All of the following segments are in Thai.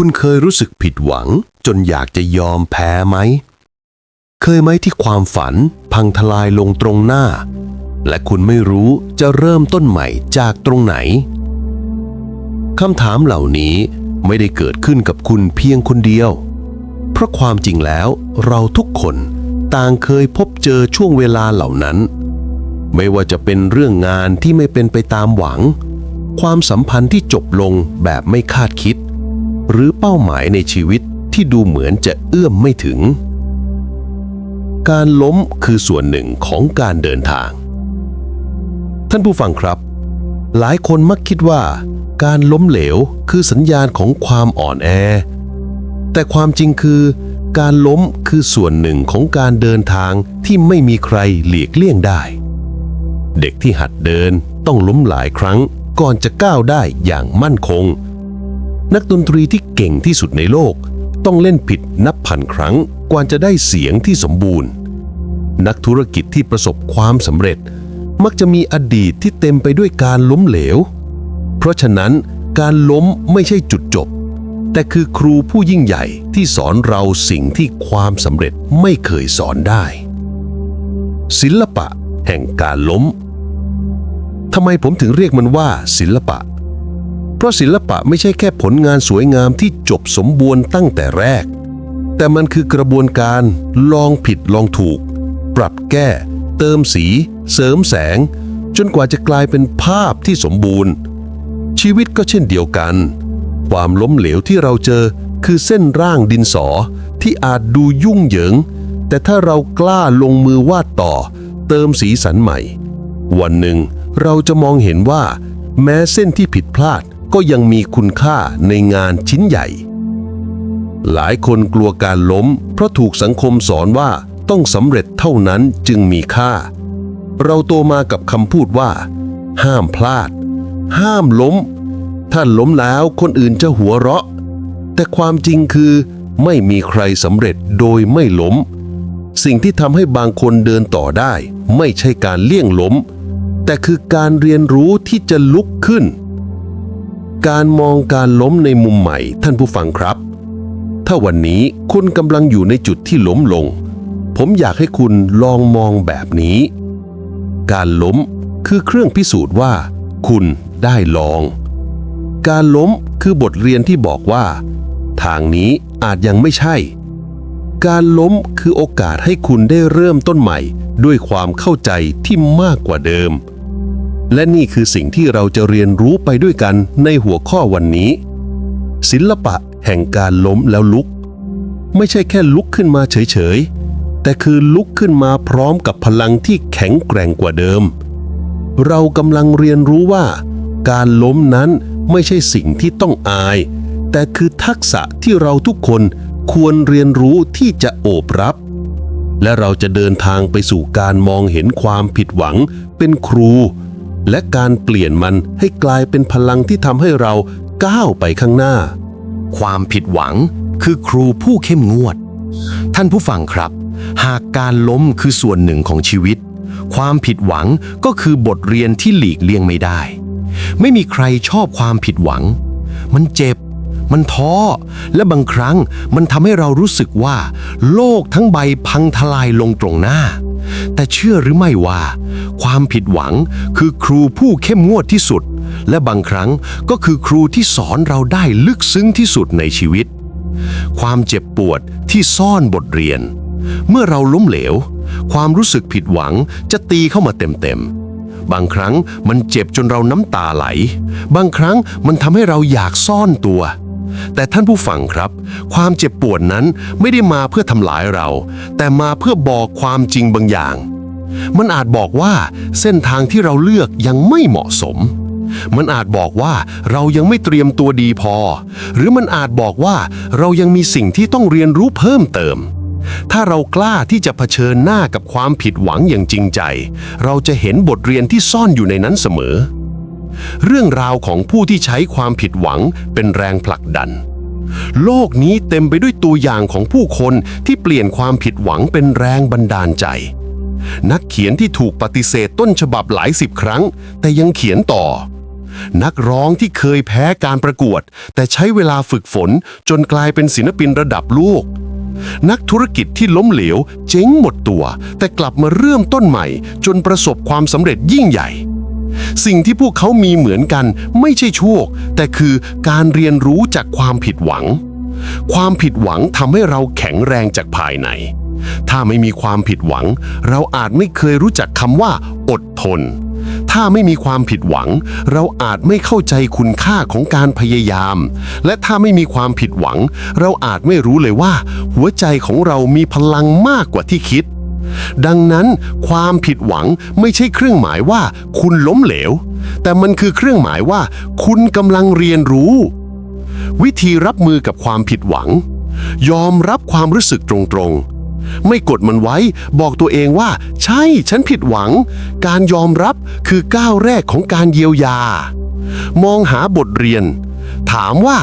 คุณเคยรู้สึกผิดหวัง จนอยากจะยอมแพ้ไหม เคยไหมที่ความฝันพังทลายลงตรงหน้า และคุณไม่รู้จะเริ่มต้นใหม่จากตรงไหนคำถามเหล่านี้ไม่ได้เกิดขึ้นกับคุณเพียงคนเดียว เพราะความจริงแล้วเราทุกคนต่างเคยพบเจอช่วงเวลาเหล่านั้น ไม่ว่าจะเป็นเรื่องงานที่ไม่เป็นไปตามหวัง ความสัมพันธ์ที่จบลงแบบไม่คาดคิด หรือเป้าหมายในชีวิตที่ดูเหมือนจะเอื้อมไม่ถึง การล้มคือส่วนหนึ่งของการเดินทาง ท่านผู้ฟังครับ หลายคนมักคิดว่า การล้มเหลวคือสัญญาณของความอ่อนแอ แต่ความจริงคือ การล้มคือส่วนหนึ่งของการเดินทางที่ไม่มีใครหลีกเลี่ยงได้ เด็กที่หัดเดินต้องล้มหลายครั้งก่อนจะก้าวได้อย่างมั่นคง นักดนตรีที่เก่งที่สุดในโลก ต้องเล่นผิดนับพันครั้งกว่าจะได้เสียงที่สมบูรณ์ นักธุรกิจที่ประสบความสำเร็จ มักจะมีอดีตที่เต็มไปด้วยการล้มเหลว เพราะฉะนั้นการล้มไม่ใช่จุดจบ แต่คือครูผู้ยิ่งใหญ่ที่สอนเราสิ่งที่ความสำเร็จไม่เคยสอนได้ ศิลปะแห่งการล้มทำไมผมถึงเรียกมันว่าศิลปะ ราะศิลปะไม่ใช่แค่ผลงานสวยงามที่จบสมบูรณ์ตั้งแต่แรก แต่มันคือกระบวนการลองผิดลองถูก ปรับแก้ เติมสี เสริมแสง จนกว่าจะกลายเป็นภาพที่สมบูรณ์ ชีวิตก็เช่นเดียวกัน ความล้มเหลวที่เราเจอคือเส้นร่างดินสอที่อาจดูยุ่งเหยิง แต่ถ้าเรากล้าลงมือวาดต่อ เติมสีสันใหม่ วันหนึ่งเราจะมองเห็นว่า แม้เส้นที่ผิดพลาด ก็ยังมีคุณค่าในงานชิ้นใหญ่ หลายคนกลัวการล้ม เพราะถูกสังคมสอนว่าต้องสำเร็จเท่านั้นจึงมีค่า เราโตมากับคำพูดว่า ห้ามพลาด ห้ามล้ม ถ้าล้มแล้วคนอื่นจะหัวเราะ แต่ความจริงคือไม่มีใครสำเร็จโดยไม่ล้ม สิ่งที่ทำให้บางคนเดินต่อได้ ไม่ใช่การเลี่ยงล้ม แต่คือการเรียนรู้ที่จะลุกขึ้น การมองการล้มในมุมใหม่ท่านผู้ฟังครับ ถ้าวันนี้คุณกำลังอยู่ในจุดที่ล้มลง ผมอยากให้คุณลองมองแบบนี้ การล้มคือเครื่องพิสูจน์ว่า คุณได้ลอง การล้มคือบทเรียนที่บอกว่า ทางนี้อาจยังไม่ใช่ การล้มคือโอกาสให้คุณได้เริ่มต้นใหม่ ด้วยความเข้าใจที่มากกว่าเดิม และนี่คือสิ่งที่เราจะเรียนรู้ไปด้วยกันในหัวข้อวันนี้ ศิลปะแห่งการล้มแล้วลุก ไม่ใช่แค่ลุกขึ้นมาเฉยๆ แต่คือลุกขึ้นมาพร้อมกับพลังที่แข็งแกร่งกว่าเดิม เรากำลังเรียนรู้ว่า การล้มนั้นไม่ใช่สิ่งที่ต้องอาย แต่คือทักษะที่เราทุกคนควรเรียนรู้ที่จะโอบรับ และเราจะเดินทางไปสู่การมองเห็นความผิดหวังเป็นครู และการเปลี่ยนมันให้กลายเป็นพลังที่ทำให้เราก้าวไปข้างหน้า ความผิดหวังคือครูผู้เข้มงวด ท่านผู้ฟังครับ หากการล้มคือส่วนหนึ่งของชีวิต ความผิดหวังก็คือบทเรียนที่หลีกเลี่ยงไม่ได้ ไม่มีใครชอบความผิดหวัง มันเจ็บ มันท้อ และบางครั้งมันทำให้เรารู้สึกว่า โลกทั้งใบพังทลายลงตรงหน้า แต่เชื่อหรือไม่ว่า ความผิดหวังคือครูผู้เข้มงวดที่สุด และบางครั้งก็คือครูที่สอนเราได้ลึกซึ้งที่สุดในชีวิต ความเจ็บปวดที่ซ่อนบทเรียน เมื่อเราล้มเหลว ความรู้สึกผิดหวังจะตีเข้ามาเต็มๆบางครั้งมันเจ็บจนเราน้ำตาไหล บางครั้งมันทำให้เราอยากซ่อนตัว แต่ท่านผู้ฟังครับ ความเจ็บปวดนั้นไม่ได้มาเพื่อทำลายเรา แต่มาเพื่อบอกความจริงบางอย่าง มันอาจบอกว่าเส้นทางที่เราเลือกยังไม่เหมาะสม มันอาจบอกว่าเรายังไม่เตรียมตัวดีพอ หรือมันอาจบอกว่าเรายังมีสิ่งที่ต้องเรียนรู้เพิ่มเติม ถ้าเรากล้าที่จะเผชิญหน้ากับความผิดหวังอย่างจริงใจ เราจะเห็นบทเรียนที่ซ่อนอยู่ในนั้นเสมอ เรื่องราวของผู้ที่ใช้ความผิดหวังเป็นแรงผลักดัน โลกนี้เต็มไปด้วยตัวอย่างของผู้คนที่เปลี่ยนความผิดหวังเป็นแรงบันดาลใจ นักเขียนที่ถูกปฏิเสธต้นฉบับหลายสิบครั้ง แต่ยังเขียนต่อ นักร้องที่เคยแพ้การประกวด แต่ใช้เวลาฝึกฝนจนกลายเป็นศิลปินระดับโลกนักธุรกิจที่ล้มเหลว เจ๊งหมดตัว แต่กลับมาเริ่มต้นใหม่ จนประสบความสำเร็จยิ่งใหญ่ สิ่งที่พวกเขามีเหมือนกันไม่ใช่โชค แต่คือการเรียนรู้จากความผิดหวัง ความผิดหวังทำให้เราแข็งแรงจากภายใน ถ้าไม่มีความผิดหวัง เราอาจไม่เคยรู้จักคำว่า อดทน ถ้าไม่มีความผิดหวัง เราอาจไม่เข้าใจคุณค่าของการพยายาม และถ้าไม่มีความผิดหวัง เราอาจไม่รู้เลยว่า หัวใจของเรามีพลังมากกว่าที่คิด ดังนั้นความผิดหวังไม่ใช่เครื่องหมายว่าคุณล้มเหลว แต่มันคือเครื่องหมายว่า คุณกำลังเรียนรู้ วิธีรับมือกับความผิดหวัง ยอมรับความรู้สึกตรงๆ ไม่กดมันไว้บอกตัวเองว่า ใช่ฉันผิดหวัง การยอมรับคือก้าวแรกของการเยียวยา มองหาบทเรียน ถามว่า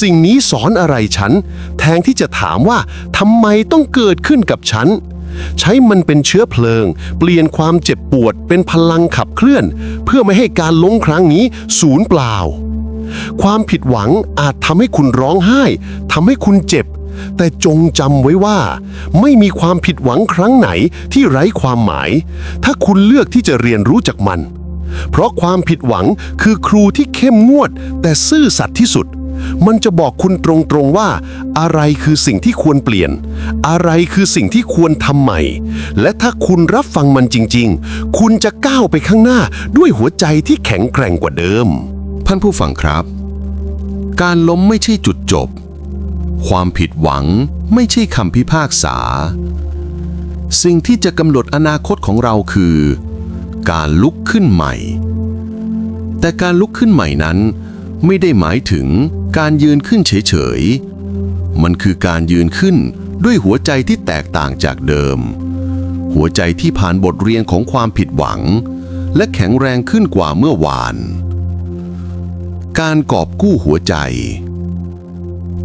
สิ่งนี้สอนอะไรฉัน แทนที่จะถามว่าทำไมต้องเกิดขึ้นกับฉัน ใช้มันเป็นเชื้อเพลิง เปลี่ยนความเจ็บปวดเป็นพลังขับเคลื่อน เพื่อไม่ให้การล้มครั้งนี้สูญเปล่า ความผิดหวังอาจทำให้คุณร้องไห้ทำให้คุณเจ็บ แต่จงจำไว้ว่า ไม่มีความผิดหวังครั้งไหนที่ไร้ความหมาย ถ้าคุณเลือกที่จะเรียนรู้จากมัน เพราะความผิดหวังคือครูที่เข้มงวด แต่ซื่อสัตย์ที่สุด มันจะบอกคุณตรงๆว่า อะไรคือสิ่งที่ควรเปลี่ยน อะไรคือสิ่งที่ควรทำใหม่ และถ้าคุณรับฟังมันจริง ๆ คุณจะก้าวไปข้างหน้าด้วยหัวใจที่แข็งแกร่งกว่าเดิม ท่านผู้ฟังครับ การล้มไม่ใช่จุดจบ ความผิดหวังไม่ใช่คำพิพากษา สิ่งที่จะกำหนดอนาคตของเราคือ การลุกขึ้นใหม่ แต่การลุกขึ้นใหม่นั้น ไม่ได้หมายถึงการยืนขึ้นเฉยๆ มันคือการยืนขึ้นด้วยหัวใจที่แตกต่างจากเดิม หัวใจที่ผ่านบทเรียนของความผิดหวัง และแข็งแรงขึ้นกว่าเมื่อวาน การกอบกู้หัวใจ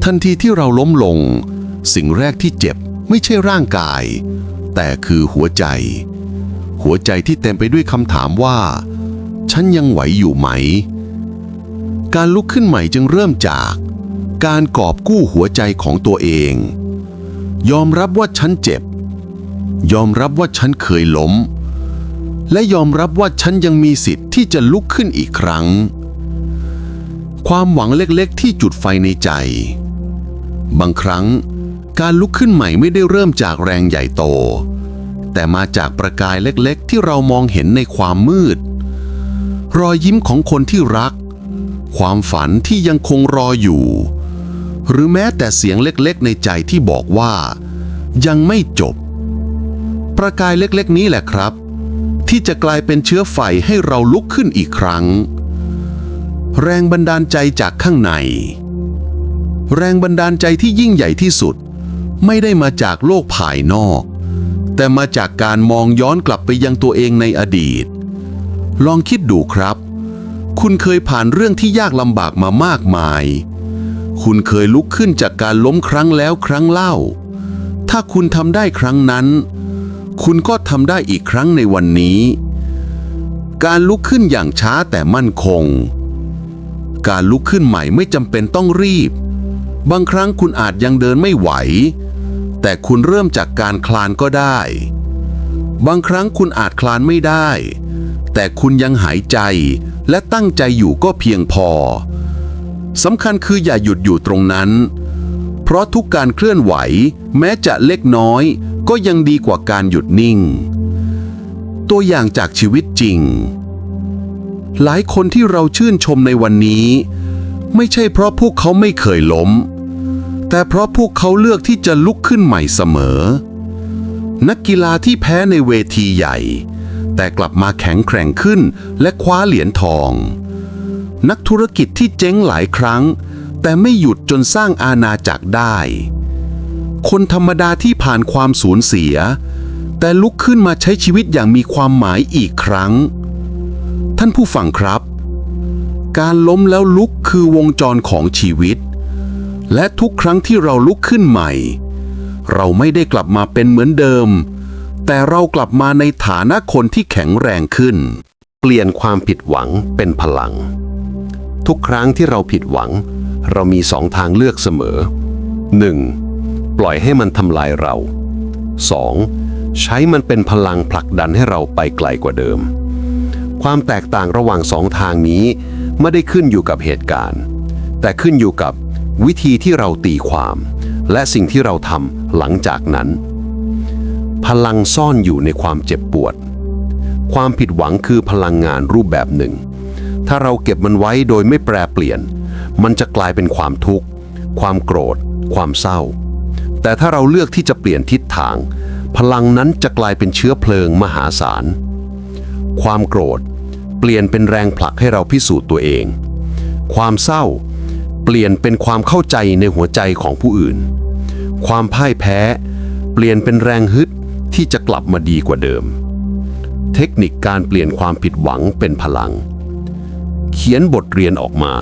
ทันทีที่เราล้มลง สิ่งแรกที่เจ็บไม่ใช่ร่างกาย แต่คือหัวใจ หัวใจที่เต็มไปด้วยคำถามว่า ฉันยังไหวอยู่ไหม การลุกขึ้นใหม่จึงเริ่มจาก การกอบกู้หัวใจของตัวเอง ยอมรับว่าฉันเจ็บ ยอมรับว่าฉันเคยล้ม และยอมรับว่าฉันยังมีสิทธิ์ที่จะลุกขึ้นอีกครั้ง ความหวังเล็กๆ ที่จุดไฟในใจ บางครั้ง การลุกขึ้นใหม่ไม่ได้เริ่มจากแรงใหญ่โต แต่มาจากประกายเล็กๆ ที่เรามองเห็นในความมืด รอยยิ้มของคนที่รัก ความฝันที่ยังคงรออยู่ หรือแม้แต่เสียงเล็กๆ ในใจที่บอกว่า ยังไม่จบ ประกายเล็กๆนี้แหละครับ ที่จะกลายเป็นเชื้อไฟให้เราลุกขึ้นอีกครั้ง แรงบันดาลใจจากข้างใน แรงบันดาลใจที่ยิ่งใหญ่ที่สุด ไม่ได้มาจากโลกภายนอก แต่มาจากการมองย้อนกลับไปยังตัวเองในอดีต ลองคิดดูครับ คุณเคยผ่านเรื่องที่ยากลำบากมามากมาย คุณเคยลุกขึ้นจากการล้มครั้งแล้วครั้งเล่า ถ้าคุณทำได้ครั้งนั้น คุณก็ทำได้อีกครั้งในวันนี้ การลุกขึ้นอย่างช้าแต่มั่นคง การลุกขึ้นใหม่ไม่จำเป็นต้องรีบ บางครั้งคุณอาจยังเดินไม่ไหว แต่คุณเริ่มจากการคลานก็ได้ บางครั้งคุณอาจคลานไม่ได้ แต่คุณยังหายใจ และตั้งใจอยู่ก็เพียงพอสำคัญคืออย่าหยุดอยู่ตรงนั้น เพราะทุกการเคลื่อนไหว แม้จะเล็กน้อย ก็ยังดีกว่าการหยุดนิ่ง ตัวอย่างจากชีวิตจริง หลายคนที่เราชื่นชมในวันนี้ ไม่ใช่เพราะพวกเขาไม่เคยล้ม แต่เพราะพวกเขาเลือกที่จะลุกขึ้นใหม่เสมอ นักกีฬาที่แพ้ในเวทีใหญ่ แต่กลับมาแข็งแกร่งขึ้นและคว้าเหรียญทอง นักธุรกิจที่เจ๊งหลายครั้ง แต่ไม่หยุดจนสร้างอาณาจักรได้ คนธรรมดาที่ผ่านความสูญเสีย แต่ลุกขึ้นมาใช้ชีวิตอย่างมีความหมายอีกครั้ง ท่านผู้ฟังครับ การล้มแล้วลุกคือวงจรของชีวิต และทุกครั้งที่เราลุกขึ้นใหม่ เราไม่ได้กลับมาเป็นเหมือนเดิม แต่เรากลับมาในฐานะคนที่แข็งแรงขึ้น เปลี่ยนความผิดหวังเป็นพลัง ทุกครั้งที่เราผิดหวัง เรามีสองทางเลือกเสมอ 1. ปล่อยให้มันทำลายเรา 2. ใช้มันเป็นพลังผลักดันให้เราไปไกลกว่าเดิม ความแตกต่างระหว่างสองทางนี้ไม่ได้ขึ้นอยู่กับเหตุการณ์ แต่ขึ้นอยู่กับวิธีที่เราตีความ และสิ่งที่เราทำหลังจากนั้น พลังซ่อนอยู่ในความเจ็บปวด ความผิดหวังคือพลังงานรูปแบบหนึ่ง ถ้าเราเก็บมันไว้โดยไม่แปรเปลี่ยน มันจะกลายเป็นความทุกข์ ความโกรธ ความเศร้า แต่ถ้าเราเลือกที่จะเปลี่ยนทิศทาง พลังนั้นจะกลายเป็นเชื้อเพลิงมหาศาล ความโกรธ เปลี่ยนเป็นแรงผลักให้เราพิสูจน์ตัวเอง ความเศร้า เปลี่ยนเป็นความเข้าใจในหัวใจของผู้อื่น ความพ่ายแพ้ เปลี่ยนเป็นแรงฮึด ที่จะกลับมาดีกว่าเดิม เทคนิคการเปลี่ยนความผิดหวังเป็นพลัง เขียนบทเรียนออกมา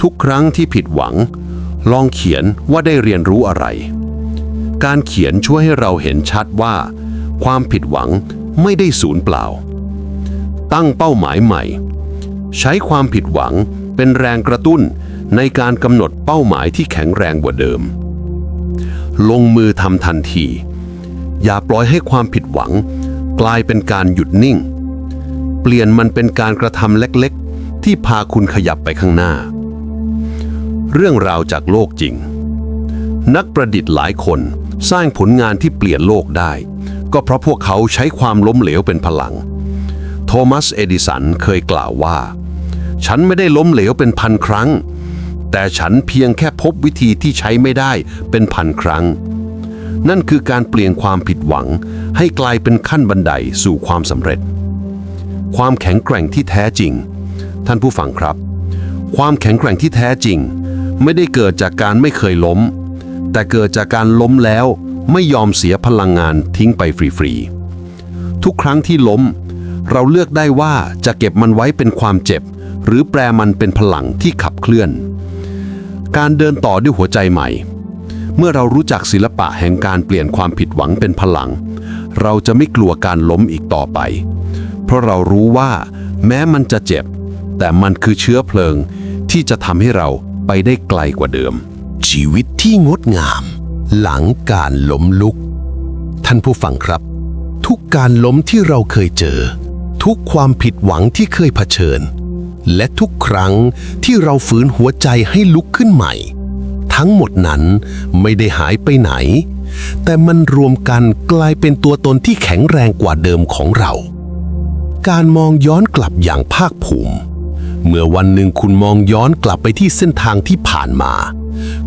ทุกครั้งที่ผิดหวัง ลองเขียนว่าได้เรียนรู้อะไร การเขียนช่วยให้เราเห็นชัดว่า ความผิดหวังไม่ได้สูญเปล่า ตั้งเป้าหมายใหม่ ใช้ความผิดหวังเป็นแรงกระตุ้นในการกำหนดเป้าหมายที่แข็งแรงกว่าเดิม ลงมือทำทันที อย่าปล่อยให้ความผิดหวัง กลายเป็นการหยุดนิ่ง เปลี่ยนมันเป็นการกระทำเล็กๆ ที่พาคุณขยับไปข้างหน้า เรื่องราวจากโลกจริง นักประดิษฐ์หลายคนสร้างผลงานที่เปลี่ยนโลกได้ ก็เพราะพวกเขาใช้ความล้มเหลวเป็นพลัง โทมัส เอดิสันเคยกล่าวว่า ฉันไม่ได้ล้มเหลวเป็นพันครั้ง แต่ฉันเพียงแค่พบวิธีที่ใช้ไม่ได้เป็นพันครั้ง นั่นคือการเปลี่ยนความผิดหวัง ให้กลายเป็นขั้นบันไดสู่ความสำเร็จ ความแข็งแกร่งที่แท้จริง ท่านผู้ฟังครับ ความแข็งแกร่งที่แท้จริง ไม่ได้เกิดจากการไม่เคยล้ม แต่เกิดจากการล้มแล้วไม่ยอมเสียพลังงานทิ้งไปฟรีๆ ทุกครั้งที่ล้ม เราเลือกได้ว่าจะเก็บมันไว้เป็นความเจ็บ หรือแปลมันเป็นพลังที่ขับเคลื่อน การเดินต่อด้วยหัวใจใหม่ เมื่อเรารู้จักศิลปะแห่งการเปลี่ยนความผิดหวังเป็นพลัง เราจะไม่กลัวการล้มอีกต่อไป เพราะเรารู้ว่า แม้มันจะเจ็บ แต่มันคือเชื้อเพลิงที่จะทำให้เราไปได้ไกลกว่าเดิม ชีวิตที่งดงาม หลังการล้มลุก ท่านผู้ฟังครับ ทุกการล้มที่เราเคยเจอ ทุกความผิดหวังที่เคยเผชิญ และทุกครั้งที่เราฝืนหัวใจให้ลุกขึ้นใหม่ ทั้งหมดนั้นไม่ได้หายไปไหน แต่มันรวมกันกลายเป็นตัวตนที่แข็งแรงกว่าเดิมของเรา การมองย้อนกลับอย่างภาคภูมิ เมื่อวันหนึ่งคุณมองย้อนกลับไปที่เส้นทางที่ผ่านมา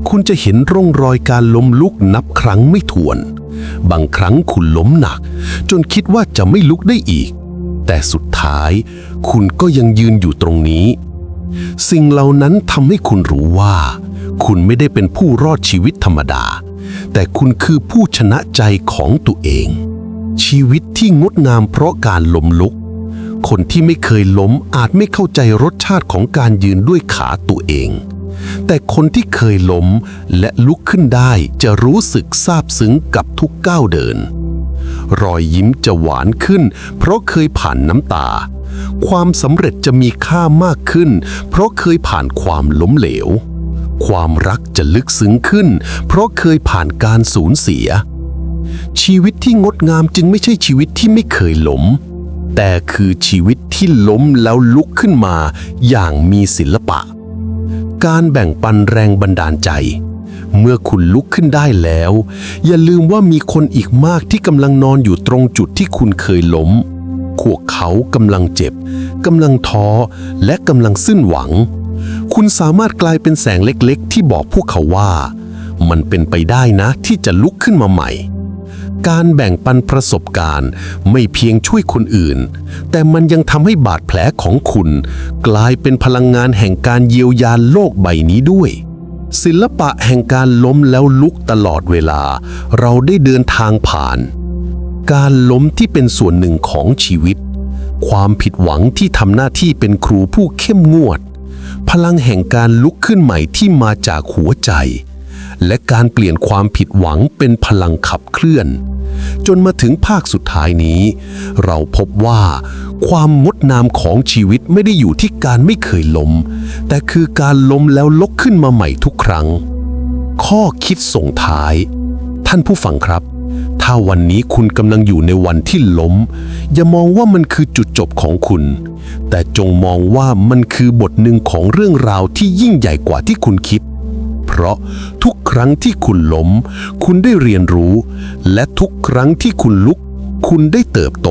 คุณจะเห็นร่องรอยการล้มลุกนับครั้งไม่ถ้วน บางครั้งคุณล้มหนัก จนคิดว่าจะไม่ลุกได้อีก แต่สุดท้าย คุณก็ยังยืนอยู่ตรงนี้สิ่งเหล่านั้นทำให้คุณรู้ว่า คุณไม่ได้เป็นผู้รอดชีวิตธรรมดา แต่คุณคือผู้ชนะใจของตัวเอง ชีวิตที่งดงามเพราะการล้มลุก คนที่ไม่เคยล้มอาจไม่เข้าใจรสชาติของการยืนด้วยขาตัวเอง แต่คนที่เคยล้มและลุกขึ้นได้จะรู้สึกซาบซึ้งกับทุกก้าวเดิน รอยยิ้มจะหวานขึ้น เพราะเคยผ่านน้ำตาความสำเร็จจะมีค่ามากขึ้น เพราะเคยผ่านความล้มเหลว ความรักจะลึกซึ้งขึ้น เพราะเคยผ่านการสูญเสีย ชีวิตที่งดงามจึงไม่ใช่ชีวิตที่ไม่เคยล้ม แต่คือชีวิตที่ล้มแล้วลุกขึ้นมาอย่างมีศิลปะ การแบ่งปันแรงบันดาลใจ เมื่อคุณลุกขึ้นได้แล้ว อย่าลืมว่ามีคนอีกมากที่กำลังนอนอยู่ตรงจุดที่คุณเคยล้มพวกเขากำลังเจ็บกำลังท้อและกำลังสิ้นหวัง คุณสามารถกลายเป็นแสงเล็กๆ ที่บอกพวกเขาว่า มันเป็นไปได้นะที่จะลุกขึ้นมาใหม่ การแบ่งปันประสบการณ์ไม่เพียงช่วยคนอื่น แต่มันยังทำให้บาดแผลของคุณ กลายเป็นพลังงานแห่งการเยียวยาโลกใบนี้ด้วย ศิลปะแห่งการล้มแล้วลุกตลอดเวลา เราได้เดินทางผ่าน การล้มที่เป็นส่วนหนึ่งของชีวิต ความผิดหวังที่ทำหน้าที่เป็นครูผู้เข้มงวด พลังแห่งการลุกขึ้นใหม่ที่มาจากหัวใจ และการเปลี่ยนความผิดหวังเป็นพลังขับเคลื่อน จนมาถึงภาคสุดท้ายนี้ เราพบว่า ความงดงามของชีวิตไม่ได้อยู่ที่การไม่เคยล้ม แต่คือการล้มแล้วลุกขึ้นมาใหม่ทุกครั้ง ข้อคิดส่งท้าย ท่านผู้ฟังครับ ถ้าวันนี้คุณกำลังอยู่ในวันที่ล้ม อย่ามองว่ามันคือจุดจบของคุณ แต่จงมองว่ามันคือบทหนึ่งของเรื่องราวที่ยิ่งใหญ่กว่าที่คุณคิด เพราะทุกครั้งที่คุณล้ม คุณได้เรียนรู้ และทุกครั้งที่คุณลุก คุณได้เติบโต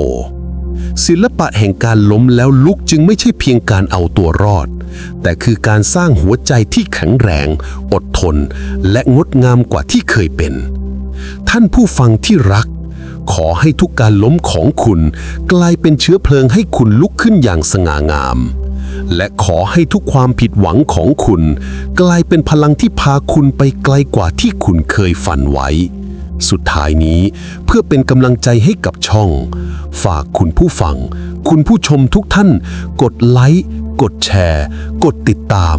ศิลปะแห่งการล้มแล้วลุกจึงไม่ใช่เพียงการเอาตัวรอด แต่คือการสร้างหัวใจที่แข็งแรง อดทน และงดงามกว่าที่เคยเป็น ท่านผู้ฟังที่รัก ขอให้ทุกการล้มของคุณ กลายเป็นเชื้อเพลิงให้คุณลุกขึ้นอย่างสง่างาม และขอให้ทุกความผิดหวังของคุณ กลายเป็นพลังที่พาคุณไปไกลกว่าที่คุณเคยฝันไว้ สุดท้ายนี้เพื่อเป็นกำลังใจให้กับช่อง ฝากคุณผู้ฟัง คุณผู้ชมทุกท่าน กดไลค์กดแชร์ กดติดตาม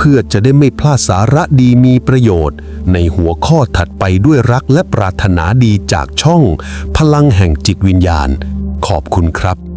พื่อจะได้ไม่พลาดสาระดีมีประโยชน์ ในหัวข้อถัดไปด้วยรักและปรารถนาดีจากช่อง พลังแห่งจิตวิญญาณ ขอบคุณครับ